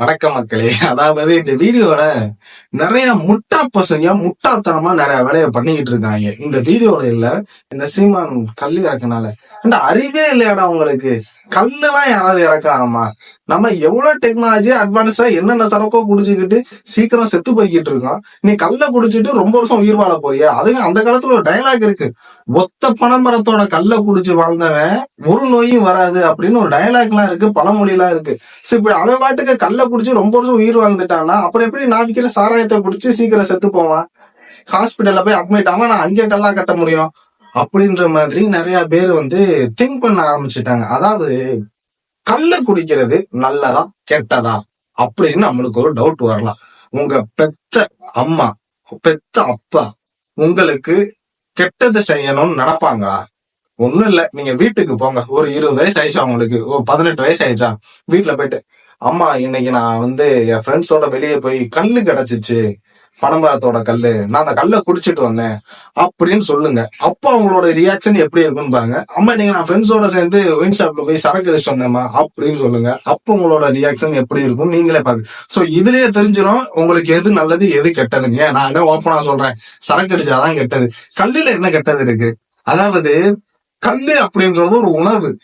வணக்கம் மக்களே. அதாவது இந்த வீடியோல நிறைய முட்டா பசங்க முட்டாத்தனமா நிறைய வேலையை பண்ணிக்கிட்டு இருக்காங்க. இந்த வீடியோல இல்ல இந்த சீமான் கல்லு இறக்கனால. அந்த அறிவே இல்லையாடா உங்களுக்கு? கல்லுலாம் யாராவது இறக்காமா நம்ம எவ்வளவு டெக்னாலஜி அட்வான்ஸா என்னென்ன சரக்கோ குடிச்சுக்கிட்டு சீக்கிரம் செத்து போய்கிட்டு இருக்கோம். நீ கல்லை குடிச்சிட்டு ரொம்ப வருஷம் உயிர் வாழ போறியா? அதுக்கு அந்த காலத்துல ஒரு டைலாக் இருக்கு. ஒத்த பனமரத்தோட கல்லை குடிச்சு வாழ்ந்தவன் ஒரு நோயும் வராது அப்படின்னு ஒரு டைலாக் எல்லாம் இருக்கு பழமொழி எல்லாம் இருக்கு. சோ இப்படி அவன் பாட்டுக்கு கல்ல குடிச்சு ரொம்ப வருஷம் உயிர் வாழ்ந்துட்டான்னா அப்புறம் எப்படி நான் விற்கிற சாராயத்தை குடிச்சு சீக்கிரம் செத்து போவான்? ஹாஸ்பிட்டல்ல போய் அட்மிட் ஆவான் நான் அங்கே கல்லா கட்ட முடியும். அப்படின்ற மாதிரி நிறைய பேர் வந்து திங்க் பண்ண ஆரம்பிச்சுட்டாங்க. அதாவது கல்ல குடிக்கிறது நல்லதா கெட்டதா? அப்படின்னு நம்மளுக்கு ஒரு டவுட் வரலாம். உங்க பெத்த அம்மா பெத்த அப்பா உங்களுக்கு கெட்டதை செய்யணும்னு நினைப்பாங்களா? ஒண்ணும் இல்ல. நீங்க வீட்டுக்கு போங்க. ஒரு இருபது வயசு ஆயிடுச்சா உங்களுக்கு ஒரு பதினெட்டு வயசு ஆயிடுச்சா? வீட்டுல போயிட்டு அம்மா இன்னைக்கு நான் வந்து என் ஃப்ரெண்ட்ஸோட வெளியே போய் கல்லு கிடைச்சிச்சு. பனமரத்தோட கல்லு. நான் அந்த கல்லை குடிச்சிட்டு வந்தேன். அப்படின்னு சொல்லுங்க. அப்போ அவங்களோட ரியாக்ஷன் எப்படி இருக்குன்னு பாருங்க. அம்மா நீங்க நான் ஃப்ரெண்ட்ஸோட சேர்ந்து ஒயின் ஷாப்ல போய் சரக்கு அடிச்சு வந்தேம்மா அப்படின்னு சொல்லுங்க. அப்போ உங்களோட ரியாக்ஷன் எப்படி இருக்கும்? நீங்களே பாருங்க. சோ இதுலயே தெரிஞ்சிடும் உங்களுக்கு எது நல்லது எது கெட்டதுங்க ஏன் நான் என்ன ஓப்பனா சொல்றேன்? சரக்கு அடிச்சாதான் கெட்டது. கல்லுல என்ன கெட்டது இருக்கு? அதாவது கல்லு அப்படின்றது ஒரு உணவு.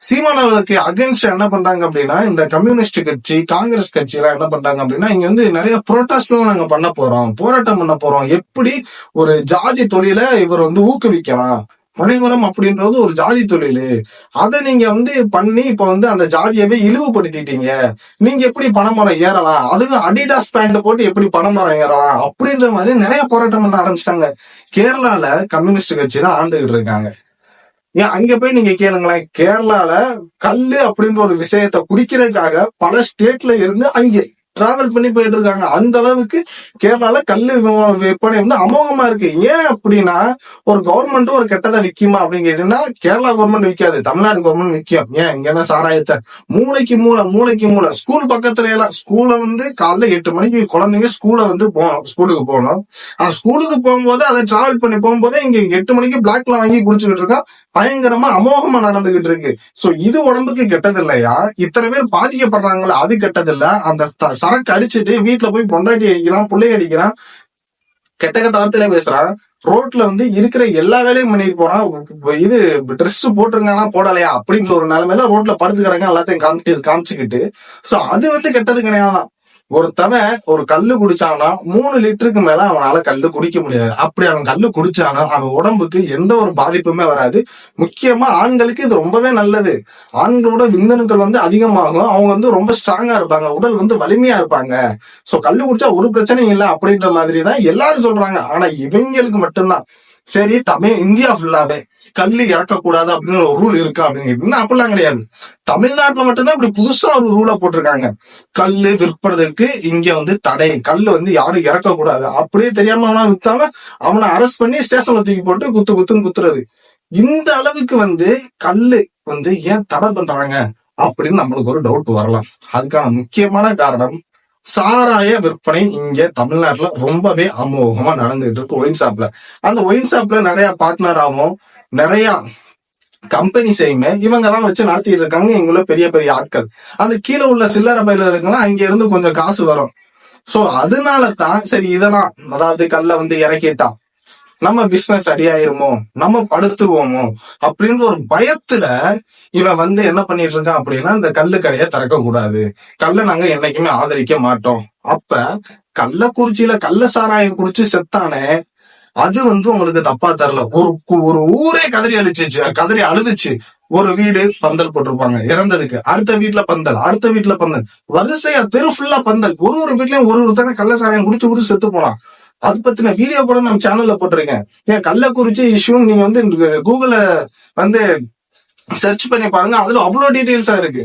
சீமானவர்களுக்கு அகைன்ஸ்ட் என்ன பண்றாங்க அப்படின்னா இந்த கம்யூனிஸ்ட் கட்சி காங்கிரஸ் கட்சி எல்லாம் என்ன பண்றாங்க அப்படின்னா இங்க வந்து நிறைய புரோட்டாஸ்டும் நாங்க பண்ண போறோம் போராட்டம் பண்ண போறோம். எப்படி ஒரு ஜாதி தொழில இவர் வந்து ஊக்குவிக்கலாம்? பனைமரம் அப்படின்றது ஒரு ஜாதி தொழில். அதை நீங்க வந்து பண்ணி இப்ப வந்து அந்த ஜாதியவே இழிவுபடுத்திட்டீங்க. நீங்க எப்படி பனைமரம் ஏறலாம்? அதுவும் அடிடாஸ் பேண்ட் போட்டு எப்படி பனைமரம் ஏறலாம்? அப்படின்ற மாதிரி நிறைய போராட்டம் பண்ண ஆரம்பிச்சிட்டாங்க. கேரளால கம்யூனிஸ்ட் கட்சி தான் ஆண்டுகிட்டு இருக்காங்க. ஏன் அங்க போய் நீங்க கேளுங்களேன். கேரளால கல்லு அப்படின்ற ஒரு விஷயத்த குடிக்கிறதுக்காக பல ஸ்டேட்ல இருந்து அங்கே டிராவல் பண்ணி போயிட்டு இருக்காங்க அந்த அளவுக்கு கேரளால கல் விற்பனை வந்து அமோகமா இருக்கு. ஏன் அப்படின்னா ஒரு கவர்மெண்ட் ஒரு கெட்டதை விக்குமா அப்படின்னு கேட்டீங்கன்னா கேரளா கவர்மெண்ட் விக்காது. தமிழ்நாடு கவர்மெண்ட் விற்கும் ஏன்? இங்க தான் சாராயத்தை. மூளைக்கு மூளை மூளைக்கு மூளை. ஸ்கூல் பக்கத்துல எல்லாம் ஸ்கூல்ல வந்து காலைல எட்டு மணிக்கு குழந்தைங்க ஸ்கூல்ல வந்து போகணும் ஸ்கூலுக்கு போகணும். ஆனா ஸ்கூலுக்கு போகும்போது அதை டிராவல் பண்ணி போகும்போதே இங்க எட்டு மணிக்கு பிளாக்ல வாங்கி குடிச்சுக்கிட்டு இருக்கான் பயங்கரமா அமோகமா நடந்துகிட்டு இருக்கு. சோ இது உடம்புக்கு கெட்டது இல்லையா? இத்தனை பேர் பாதிக்கப்படுறாங்களா அது கெட்டது இல்ல. அந்த சரக்கு அடிச்சுட்டு வீட்டுல போய் பொண்டாட்டி அடிக்கிறான் பிள்ளை அடிக்கிறான் கெட்ட கெட்ட வார்த்தையில பேசுறான். ரோட்ல வந்து இருக்கிற எல்லா வேலையும் பண்ணிட்டு போறான். இது ட்ரெஸ் போட்டிருக்கானா போடலையா அப்படிங்கிற ஒரு நிலைமையில ரோட்ல படுத்து கிடங்க எல்லாத்தையும் காமிச்சு காமிச்சுக்கிட்டு. சோ அது வந்து கெட்டது கிடையாதான். ஒருத்தவன் ஒரு கல்லு குடிச்சானா மூணு லிட்டருக்கு மேல அவனால கல்லு குடிக்க முடியாது. அப்படி அவன் கல்லு குடிச்சானா அவன் உடம்புக்கு எந்த ஒரு பாதிப்புமே வராது. முக்கியமா ஆண்களுக்கு இது ரொம்பவே நல்லது. ஆண்களோட விந்தணுக்கள் வந்து அதிகமாகும். அவங்க வந்து ரொம்ப ஸ்ட்ராங்கா இருப்பாங்க. உடல் வந்து வலிமையா இருப்பாங்க. சோ கல்லு குடிச்சா ஒரு பிரச்சனையும் இல்லை அப்படின்ற மாதிரி தான் எல்லாரும் சொல்றாங்க. ஆனா இவங்களுக்கு மட்டும்தான். சரி தமிழ் இந்தியா ஃபுல்லாவே கல்லு இறக்கக்கூடாது அப்படின்னு ஒரு ரூல் இருக்கா அப்படின்னு கேட்டீங்கன்னா அப்படிலாம் கிடையாது. தமிழ்நாட்டுல மட்டும்தான் இப்படி புதுசா ஒரு ரூலை போட்டிருக்காங்க. கல்லு விற்பதற்கு இங்க வந்து தடை. கல்லு வந்து யாரும் இறக்கக்கூடாது. அப்படியே தெரியாம அவனா வித்தாம அவனை அரெஸ்ட் பண்ணி ஸ்டேஷன்ல தூக்கி போட்டு குத்து குத்துன்னு குத்துறது. இந்த அளவுக்கு வந்து கல்லு வந்து ஏன் தடை பண்றாங்க அப்படின்னு நம்மளுக்கு ஒரு டவுட் வரலாம். அதுக்கான முக்கியமான காரணம் சாராய விற்பனை இங்க தமிழ்நாட்டுல ரொம்பவே அமோகமா நடந்துகிட்டு இருக்கு. ஒயின் ஷாப்ல அந்த ஒயின் ஷாப்ல நிறைய பார்ட்னர் ஆகும். நிறைய கம்பெனிஸையுமே இவங்க தான் வச்சு நடத்திட்டு இருக்காங்க இங்குள்ள பெரிய பெரிய ஆட்கள். அந்த கீழே உள்ள சில்லறை பயில இருக்கலாம் அங்க இருந்து கொஞ்சம் காசு வரும். சோ அதனால தான் சரி இதெல்லாம் அதாவது கல்ல வந்து இறக்கிட்டான் நம்ம பிசினஸ் அடியாயிருமோ நம்ம படுத்துருவோமோ? அப்படின்ற ஒரு பயத்துல இவன் வந்து என்ன பண்ணிட்டு இருக்கான் அப்படின்னா இந்த கல்லு கடையை திறக்க கூடாது கல்லை நாங்க என்னைக்குமே ஆதரிக்க மாட்டோம். அப்ப கள்ளக்குறிச்சியில கள்ள சாராயம் குடிச்சு செத்தானே அது வந்து உங்களுக்கு தப்பா தரல. ஒரு ஒரு ஊரே கதறி அழிச்சிச்சு. கதறி அழுதுச்சு. ஒரு வீடு பந்தல் போட்டிருப்பாங்க. இறந்ததுக்கு. அடுத்த வீட்டுல பந்தல். அடுத்த வீட்டுல பந்தல். வரிசையா தெரு ஃபுல்லா பந்தல். ஒரு ஒரு வீட்லயும் ஒரு ஒருத்தங்க கள்ள சாராயம் குடிச்சு குடிச்சு செத்து போலாம். அது பத்தின வீடியோ கூட நம்ம சேனல்ல போட்டிருக்கேன். ஏன் கள்ளக்குறிச்சி இஷ்யூன்னு நீங்க வந்து கூகுள வந்து சர்ச் பண்ணி பாருங்க. அதுல அவ்வளவு டீடைல்ஸா இருக்கு.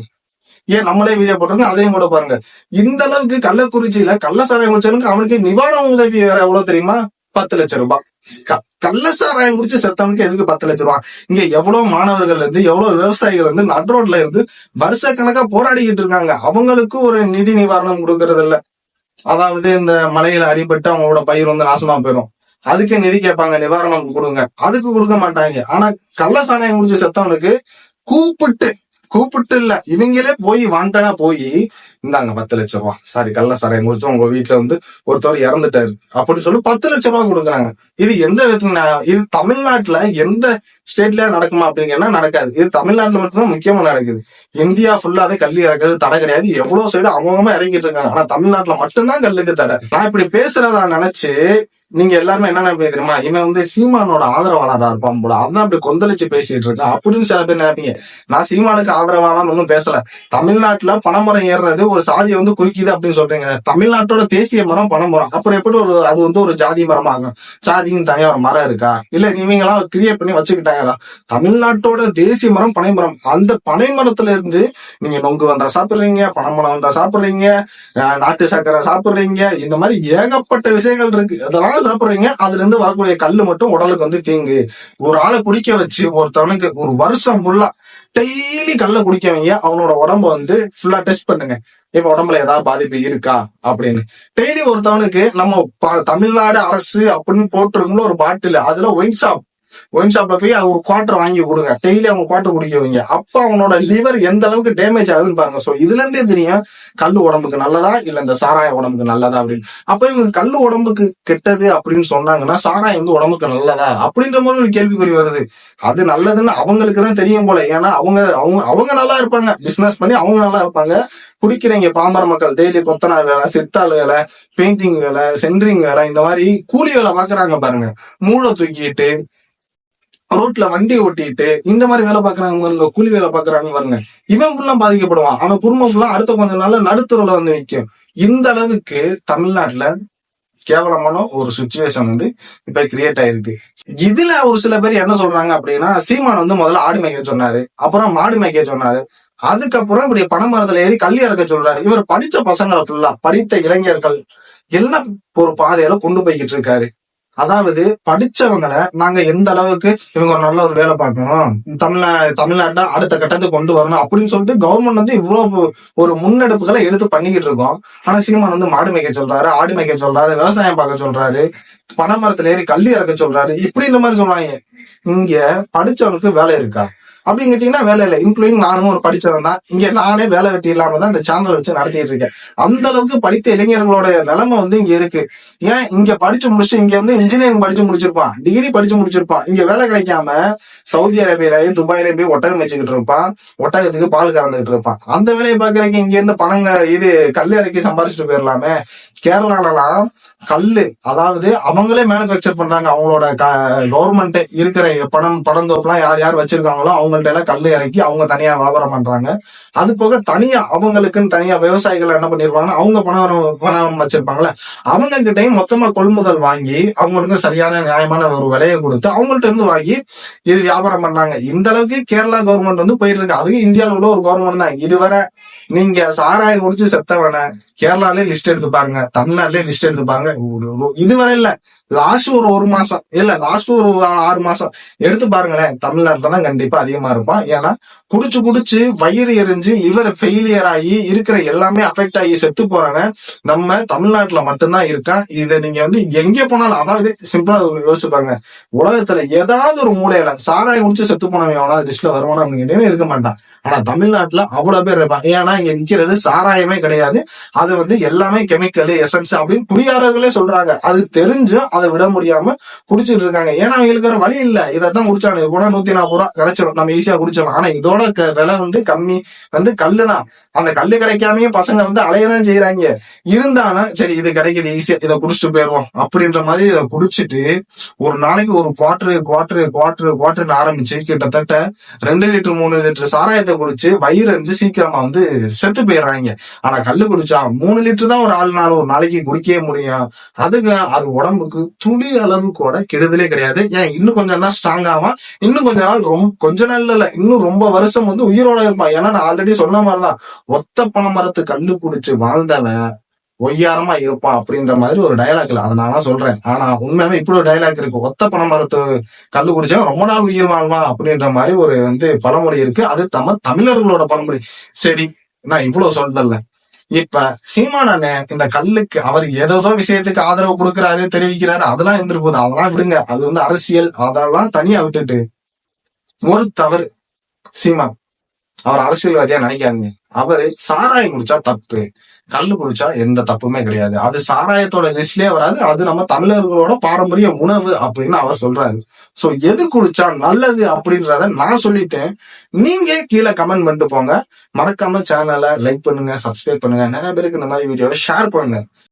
ஏன் நம்மளே வீடியோ போட்டிருக்கோம். அதையும் கூட பாருங்க. இந்த அளவுக்கு கள்ளக்குறிச்சியில கள்ள சாராயம் குடிச்சவனுக்கு அவனுக்கு நிவாரண உதவி வேற எவ்வளவு தெரியுமா? பத்து லட்சம் ரூபாய் கள்ளசாராயம் கள்ள சாராயம் குடிச்சு செத்தவனுக்கு எதுக்கு பத்து லட்சம் ரூபாய் இங்க எவ்வளவு மாணவர்கள் இருந்து எவ்வளவு விவசாயிகள் வந்து நட்ரோட்ல இருந்து வருஷ கணக்கா போராடிக்கிட்டு இருக்காங்க. அவங்களுக்கு ஒரு நிதி நிவாரணம் கொடுக்கறது இல்ல அதாவது இந்த மலையில அடிபட்டு அவங்களோட பயிர் வந்து நாசமா போயிடும் அதுக்கு நிதி கேட்பாங்க நிவாரணம் கொடுங்க. அதுக்கு கொடுக்க மாட்டாங்க. ஆனா கள்ள சாராயம் குடிச்சு செத்தவனுக்கு கூப்பிட்டு கூப்பிட்டு இல்ல இவங்களே போய் வாண்டடா போய் இந்தாங்க பத்து லட்ச ரூபா. சாரி கள்ள சாராயம் குடிச்சு உங்க வீட்டுல வந்து ஒருத்தவர் இறந்துட்டாரு. அப்படின்னு சொல்லி பத்து லட்ச ரூபா கொடுக்குறாங்க. இது எந்த விதத்துல இது தமிழ்நாட்டுல எந்த ஸ்டேட்ல நடக்குமா அப்படிங்கன்னா நடக்காது. இது தமிழ்நாட்டுல மட்டும்தான் முக்கியமா நடக்குது. இந்தியா ஃபுல்லாவே கல்வி இறக்குறது தடை கிடையாது. எவ்வளவு சைடு அவங்கவுங்க இறங்கிட்டு இருக்காங்க. ஆனா தமிழ்நாட்டுல மட்டும்தான் கல்லுக்கு தடை. நான் இப்படி பேசுறதா நினைச்சு நீங்க எல்லாருமே என்ன நினைப்பீங்க இவன் வந்து சீமானோட ஆதரவாளரா இருப்பான் போல. அதான் அப்படி கொந்தளிச்சு பேசிட்டு இருக்கான். அப்படின்னு சில பேர் நினைப்பீங்க. நான் சீமானுக்கு ஆதரவாளான்னு ஒன்றும் பேசல. தமிழ்நாட்டுல பனைமரம் ஏறுறது ஒரு சாதியை வந்து குறிக்குது அப்படின்னு சொல்றீங்க. தமிழ்நாட்டோட தேசிய மரம் பனைமரம். அப்புறம் எப்படி ஒரு அது வந்து ஒரு ஜாதி மரம் ஆகும் சாதியும் தனியாக ஒரு மரம் இருக்கா? இல்ல நீங்களாம் கிரியேட் பண்ணி வச்சுக்கிட்டாங்களா? தமிழ்நாட்டோட தேசிய மரம் பனைமரம். அந்த பனைமரத்துல இருந்து நீங்க நொங்கு வந்தா சாப்பிடுறீங்க பனைமரம் வந்தா சாப்பிடுறீங்க நாட்டு சர்க்கரை சாப்பிடுறீங்க இந்த மாதிரி ஏகப்பட்ட விஷயங்கள் இருக்கு. அதெல்லாம் சாப்பிடுறீங்க? அதுல இருந்து வரக்கூடிய கல்லு மட்டும் உடலுக்கு வந்து தீங்கு. ஒரு ஆளை குடிக்க வச்சு ஒருத்தவனுக்கு ஒரு வருஷம் ஃபுல்லா டெய்லி கல்ல குடிக்கவங்க. அவனோட உடம்ப வந்து ஃபுல்லா டெஸ்ட் பண்ணுங்க. இப்ப உடம்புல ஏதாவது பாதிப்பு இருக்கா? அப்படின்னு. டெய்லி ஒருத்தவனுக்கு நம்ம தமிழ்நாடு அரசு அப்படின்னு போட்டிருக்கோம்ல ஒரு பாட்டில் அதுல ஒயின் ஷாப் ஒயின் ஷாப்ல போய் ஒரு குவார்டர் வாங்கி கொடுங்க. டெய்லி அவங்க குவார்டர் குடிக்க வைங்க. அப்ப அவனோட லிவர் எந்த அளவுக்கு டேமேஜ் ஆகுதுன்னு பாருங்க. சோ இதுல இருந்தே தெரியும் கல் உடம்புக்கு நல்லதா இல்ல இந்த சாராய உடம்புக்கு நல்லதா அப்படின்னு. அப்ப இவங்க கல் உடம்புக்கு கெட்டது அப்படின்னு சொன்னாங்கன்னா சாராயம் வந்து உடம்புக்கு நல்லதா? அப்படின்ற மாதிரி ஒரு கேள்விக்குறி வருது. அது நல்லதுன்னு அவங்களுக்கு தான் தெரியும் போல. ஏன்னா அவங்க அவங்க அவங்க நல்லா இருப்பாங்க. பிசினஸ் பண்ணி அவங்க நல்லா இருப்பாங்க. குடிக்கிறீங்க பாமர மக்கள். டெய்லி கொத்தனார் வேலை சித்தாள் வேலை பெயிண்டிங் வேலை சென்ட்ரிங் வேலை இந்த மாதிரி கூலி வேலை பாக்குறாங்க பாருங்க. மூளை தூக்கிட்டு ரோட்ல வண்டி ஓட்டிட்டு இந்த மாதிரி வேலை பாக்குறாங்க பாருங்க கூலி வேலை பாக்குறாங்க பாருங்க. இவன் ஃபுல்லா பாதிக்கப்படுவான். அவன் குடும்பம் ஃபுல்லா அடுத்த கொஞ்ச நாள்ல நடுத்தருவுல வந்து நிற்கும் இந்த அளவுக்கு தமிழ்நாட்டுல கேவலமான ஒரு சுச்சுவேஷன் வந்து இப்ப கிரியேட் ஆயிருக்கு. இதுல ஒரு சில பேர் என்ன சொல்றாங்க அப்படின்னா சீமான் வந்து முதல்ல ஆடு மேய்க்க சொன்னாரு அப்புறம் மாடு மேய்க்க சொன்னாரு. அதுக்கப்புறம் இப்படி பனைமரத்துல ஏறி கல்வி இறக்க சொல்றாரு. இவர் படிச்ச பசங்களை ஃபுல்லா படித்த இளைஞர்கள் எல்லாம் ஒரு பாதையில கொண்டு போய்கிட்டு இருக்காரு. அதாவது படிச்சவங்களை நாங்க எந்த அளவுக்கு இவங்க ஒரு நல்ல ஒரு வேலை பார்க்கணும் தமிழ்நா தமிழ்நாட்டை அடுத்த கட்டத்துக்கு கொண்டு வரணும் அப்படின்னு சொல்லிட்டு கவர்மெண்ட் வந்து இவ்வளவு ஒரு முன்னெடுப்புகளை எடுத்து பண்ணிக்கிட்டு இருக்கோம். ஆனா சீமான் வந்து மாடு மேய்க்க சொல்றாரு ஆடு மேய்க்க சொல்றாரு விவசாயம் பார்க்க சொல்றாரு பனைமரத்துல ஏறி கல்லி இறக்க சொல்றாரு இப்படி இந்த மாதிரி சொல்றாங்க. இங்க படிச்சவனுக்கு வேலை இருக்கா? அப்படின்னு கேட்டீங்கன்னா வேலை இல்லை. இன்க்ளூடிங் நானும் ஒரு படிச்சவன் தான். இங்க நானே வேலை வெட்டி இல்லாம தான் இந்த சேனல் வச்சு நடத்திட்டு இருக்கேன். அந்த அளவுக்கு படித்த இளைஞர்களோட நிலைமை வந்து இங்க இருக்கு. ஏன்? இங்க படிச்சு முடிச்சு இங்க வந்து இன்ஜினியரிங் படிச்சு முடிச்சிருப்பான். டிகிரி படிச்சு முடிச்சிருப்பான். இங்க வேலை கிடைக்காம சவுதி அரேபியிலையும் துபாயிலையும் போய் ஒட்டகம் வச்சுக்கிட்டு இருப்பான். ஒட்டகத்துக்கு பால் கறந்துகிட்டு இருப்பான். அந்த வேலையை பாக்குறதுக்கு இங்க இருந்து பணங்க இது கல் இறக்கி சம்பாரிச்சுட்டு போயிடலாமே. கேரளாலலாம் கல்லு அதாவது அவங்களே மேனுபேக்சர் பண்றாங்க. அவங்களோட கவர்மெண்ட் இருக்கிற பணம் படந்தோப்புலாம் யார் யார் வச்சிருக்காங்களோ அவங்க அவங்கள்ட்ட எல்லாம் கல்லு இறக்கி அவங்க தனியா வியாபாரம் பண்றாங்க. அது போக தனியா அவங்களுக்குன்னு தனியா விவசாயிகள் என்ன பண்ணிருப்பாங்கன்னா அவங்க பணம் பணம் வச்சிருப்பாங்கல்ல. அவங்க கிட்டயும் மொத்தமா கொள்முதல் வாங்கி அவங்களுக்கு சரியான நியாயமான ஒரு விலையை கொடுத்து அவங்கள்ட்ட இருந்து வாங்கி இது வியாபாரம் பண்றாங்க. இந்த அளவுக்கு கேரளா கவர்மெண்ட் வந்து போயிட்டு இருக்கு. அதுவும் இந்தியாவில் உள்ள ஒரு கவர்மெண்ட் தான். இதுவரை நீங்க சாராயம் குடிச்சு செத்தவன கேரளாலே லிஸ்ட் எடுத்து பாருங்க தமிழ்நாட்டிலே லிஸ்ட் எடுத்து பாருங்க. இதுவரை இல்ல. லாஸ்ட் ஒரு ஒரு மாசம் இல்ல லாஸ்ட் ஒரு ஆறு மாசம். எடுத்து பாருங்களேன் தமிழ்நாட்டுல தான் கண்டிப்பா அதிகமா இருப்பான். ஏன்னா குடிச்சு குடிச்சு வயிறு எரிஞ்சு இவர் ஃபெயிலியர் ஆகி இருக்கிற எல்லாமே அஃபெக்ட் ஆகி செத்து போறாங்க. நம்ம தமிழ்நாட்டுல மட்டும்தான் இருக்கான். இதை நீங்க வந்து எங்க போனாலும் அதாவது சிம்பிளா யோசிச்சு பாருங்க. உலகத்துல ஏதாவது ஒரு மூலையில சாராயம் குடிச்சு செத்து போனவன் எவனா லிஸ்ட்ல வருவானா அப்படின்னு இருக்க மாட்டான். ஆனா தமிழ்நாட்டுல அவ்வளவு பேர் இருப்பான். ஏன்னா இங்க விற்கிறது சாராயமே கிடையாது. அது வந்து எல்லாமே கெமிக்கல் எசன்ஸ் அப்படின்னு குடியாரர்களே சொல்றாங்க. அது தெரிஞ்சும் அதை விட முடியாம குடிச்சிட்டு இருக்காங்க. ஏன்னா அவங்களுக்கு வேற வழி இல்ல. இதைத்தான் குடிச்சாங்க. இது கூட நூத்தி நாற்பது ரூபா கிடைச்சிடும் நம்ம ஈஸியா குடிச்சிடலாம். ஆனா இதோட விலை வந்து கம்மி. வந்து கல்லுதான். அந்த கல்லு கிடைக்காமயும் பசங்க வந்து அலையதான் செய்யறாங்க இருந்தாலும் சரி இது கிடைக்கிது ஈஸியா இதை குடிச்சிட்டு போயிடுவோம். அப்படின்ற மாதிரி இதை குடிச்சிட்டு ஒரு நாளைக்கு ஒரு குவார்டர் குவார்டர் குவார்டர் குவார்டர் ஆரம்பிச்சு கிட்டத்தட்ட ரெண்டு லிட்டர் மூணு லிட்டர் சாராயத்தை குடிச்சு வயிறு அரிஞ்சு சீக்கிரமா வந்து செத்து போயிடுறாங்க. ஆனா கல்லு குடிச்சா மூணு லிட்டர் தான் ஒரு ஆள்னால ஒரு நாளைக்கு குடிக்கவே முடியும். அதுக்கு அது உடம்புக்கு துளி அளவு கூட கெடுதலே கிடையாது. ஏன்? இன்னும் கொஞ்சம் தான் ஸ்ட்ராங் ஆவான். இன்னும் கொஞ்ச நாள் ரொம்ப கொஞ்ச நாள்ல இல்ல இன்னும் ரொம்ப வருஷம் வந்து உயிரோட இருப்பான். ஏன்னா நான் ஆல்ரெடி சொன்ன மாதிரிதான். ஒத்த பனை கண்டுபிடிச்சு கல்லு வாழ்ந்தவன் ஒய்யாரமா இருப்பான் அப்படின்ற மாதிரி ஒரு டயலாக் இல்லை அதை நான் சொல்றேன். ஆனா உண்மையாவே இப்படி ஒரு டயலாக் இருக்கு. ஒத்த பண மரத்து கல்லு குடிச்சா ரொம்ப நாள் உயிர் வாழ்வான் அப்படின்ற மாதிரி ஒரு வந்து பழமொழி இருக்கு. அது தம தமிழர்களோட பழமொழி. சரி நான் இவ்வளவு சொல்லல. இப்ப சீமானண்ணே இந்த கல்லுக்கு அவர் ஏதோ விஷயத்துக்கு ஆதரவு கொடுக்கறாரு தெரிவிக்கிறாரு அதெல்லாம் இருந்துட்டு போகுது. அதெல்லாம் விடுங்க. அது வந்து அரசியல். அதெல்லாம் தனியா விட்டுட்டு ஒரு தவறு. சீமான் அவர் அரசியல்வாதியா நினைக்காதீங்க. அவரு சாராயம் குடிச்சா தப்பு. கல்லு குடிச்சா எந்த தப்புமே கிடையாது. அது சாராயத்தோட லிஸ்ட்லயே வராது. அது நம்ம தமிழர்களோட பாரம்பரிய உணவு அப்படின்னு அவர் சொல்றாரு. சோ எது குடிச்சா நல்லது அப்படின்றத நான் சொல்லிட்டேன். நீங்க கீழே கமெண்ட் பண்ணிட்டு போங்க. மறக்காம சேனலை லைக் பண்ணுங்க சப்ஸ்கிரைப் பண்ணுங்க. நிறைய பேருக்கு இந்த மாதிரி வீடியோவை ஷேர் பண்ணுங்க.